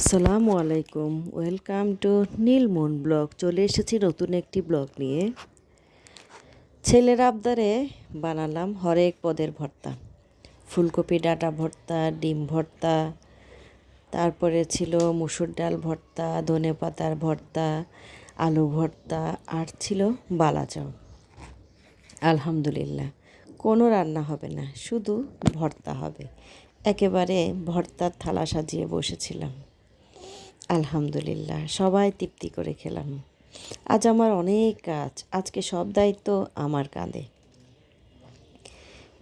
আসসালামু আলাইকুম, welcome to Nilmon blog. চলে এসেছি নতুন একটি ব্লগ নিয়ে। ছেলের আবদারে বানালাম হরেক পদের ভর্তা। ফুলকপি ডাটা ভর্তা, ডিম ভর্তা, তারপরে ছিল মুসুর ডাল ভর্তা, ধনে পাতার ভর্তা, আলু ভর্তা, আর ছিল বালাচাও আলহামদুলিল্লাহ, কোনো রান্না হবে না, শুধু ভর্তা হবে। একেবারে ভর্তার থালা সাজিয়ে বসেছিলাম। আলহামদুলিল্লাহ, সবাই তৃপ্তি করে খেলাম। আজ আমার অনেক কাজ, আজকে সব দায়িত্ব আমার কাঁধে।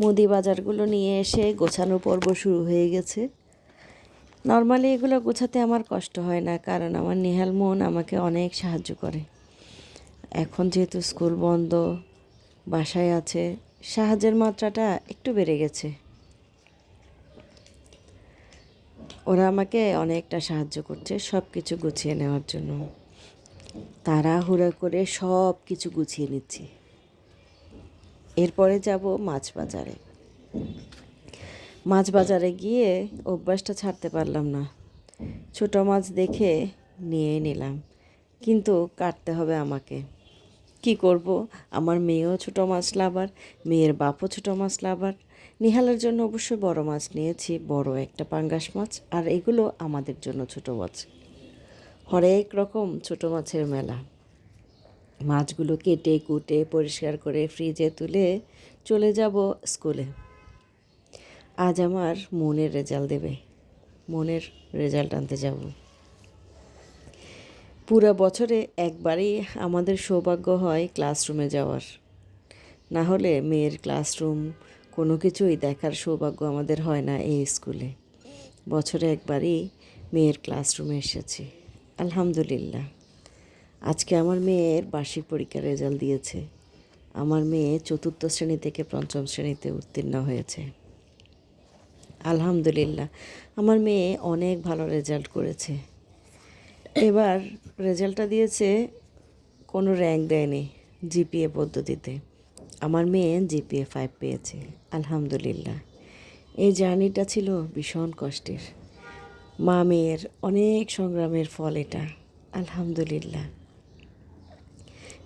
মুদি বাজারগুলো নিয়ে এসে গোছানো পর্ব শুরু হয়ে গেছে। নর্মালি এগুলো গোছাতে আমার কষ্ট হয় না, কারণ আমার নেহাল মন আমাকে অনেক সাহায্য করে। এখন যেহেতু স্কুল বন্ধ, বাসায় আছে, সাহায্যের মাত্রাটা একটু বেড়ে গেছে। ওরা আমাকে অনেকটা সাহায্য করছে সব কিছু গুছিয়ে নেওয়ার জন্য। তাড়াহুড়া করে সব কিছু গুছিয়ে নিচ্ছি। এরপরে যাব মাছ বাজারে। মাছ বাজারে গিয়ে অভ্যাসটা ছাড়তে পারলাম না। ছোট মাছ দেখে নিয়ে নিলাম, কিন্তু কাটতে হবে আমাকে। কি করব? আমার মেয়েও ছোটো মাছ লাভার, মেয়ের বাপও ছোটো মাছ লাভার। নিহালের জন্য অবশ্যই বড় মাছ নিয়েছি, বড় একটা পাঙ্গাস মাছ, আর এগুলো আমাদের জন্য ছোট মাছ। হরেক রকম ছোট মাছের মেলা। মাছগুলো কেটে, কুটে, পরিষ্কার করে ফ্রিজে তুলে চলে যাব স্কুলে। আজ আমার মনের রেজাল্ট দেবে। মনের রেজাল্ট আনতে যাব। পুরো বছরে একবারই আমাদের সৌভাগ্য হয় ক্লাসরুমে যাওয়ার। না হলে মেয়ের ক্লাসরুম কোনো কিছুই দেখার সৌভাগ্য আমাদের হয় না এই স্কুলে। বছরে একবারই মেয়ের ক্লাসরুমে এসেছি। আলহামদুলিল্লাহ। আজকে আমার মেয়ের বার্ষিক পরীক্ষার রেজাল্ট দিয়েছে। আমার মেয়ে চতুর্থ শ্রেণি থেকে পঞ্চম শ্রেণীতে উত্তীর্ণ হয়েছে। আলহামদুলিল্লাহ। আমার মেয়ে অনেক ভালো রেজাল্ট করেছে। এবার রেজাল্টটা দিয়েছে কোনো র্যাঙ্ক দেয়নি জিপিএ পদ্ধতিতে। আমার মেয়ে জিপিএ ফাইভ পেয়েছে, আলহামদুলিল্লাহ। এই জার্নিটা ছিল ভীষণ কষ্টের। মা মেয়ের অনেক সংগ্রামের ফল এটা, আলহামদুলিল্লাহ।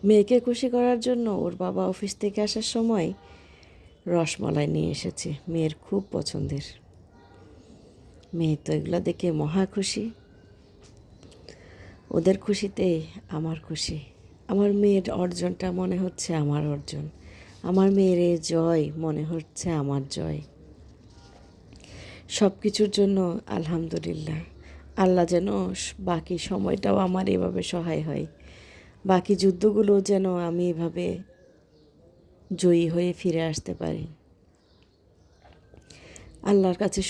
মেয়েকে খুশি করার জন্য ওর বাবা অফিস থেকে আসার সময় রসমালাই নিয়ে এসেছে, মেয়ের খুব পছন্দের। মেয়ে তো এগুলো দেখে মহা খুশি। ওদের খুশিতে আমার খুশি। আমার মেয়ের অর্জনটা মনে হচ্ছে আমার অর্জন। আমার মেয়ের জয় মনে হচ্ছে আমার জয়। সব কিছুর জন্য আলহামদুলিল্লাহ। আল্লাহ যেন বাকি সময়টাও আমার এভাবে সহায় হয়। বাকি যুদ্ধগুলো যেন আমি এভাবে জয়ী হয়ে ফিরে আসতে পারি। আল্লাহর কাছে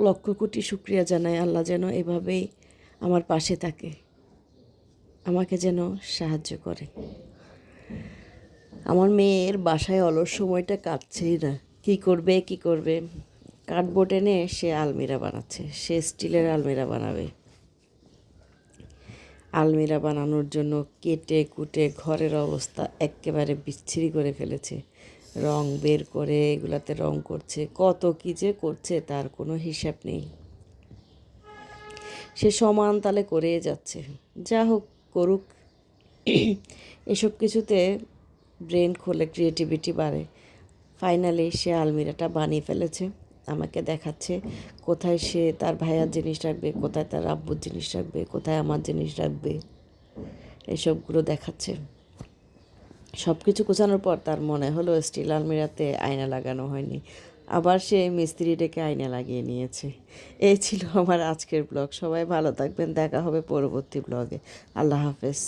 লক্ষ কোটি শুক্রিয়া জানাই। আল্লাহ যেন এভাবেই আমার পাশে থাকে। আমাকে যেন সাহায্য করে। আমার মেয়ের বাসায় অলস সময়টা কাটছেই না। কি করবে কি করবে? কার্ডবোর্ড এনে সে আলমিরা বানাচ্ছে। সে স্টিলের আলমিরা বানাবে। আলমিরা বানানোর জন্য কেটে কুটে ঘরের অবস্থা একেবারে বিচ্ছিরি করে ফেলেছে। রং বের করে এগুলাতে রং করছে। কত কী যে করছে তার কোনো হিসাব নেই। সে সমান তালে করে যাচ্ছে। যা হোক করুক, এসব কিছুতে ব্রেন খোলে, ক্রিয়েটিভিটি বাড়ে। ফাইনালি সে আলমিরাটা বানিয়ে ফেলেছে, আমাকে দেখাচ্ছে কোথায় সে তার ভাইয়ার জিনিস রাখবে, কোথায় তার আব্বুর জিনিস রাখবে, কোথায় আমার জিনিস রাখবে, এসবগুলো দেখাচ্ছে। সব কিছু গোছানোর পর তার মনে হলো, স্টিল আলমিরাতে আয়না লাগানো হয়নি। আবার সে মিস্ত্রি ডেকে আয়না লাগিয়ে নিয়েছে। এই ছিল আমার আজকের ব্লগ। সবাই ভালো থাকবেন। দেখা হবে পরবর্তী ব্লগে। আল্লাহ হাফেজ।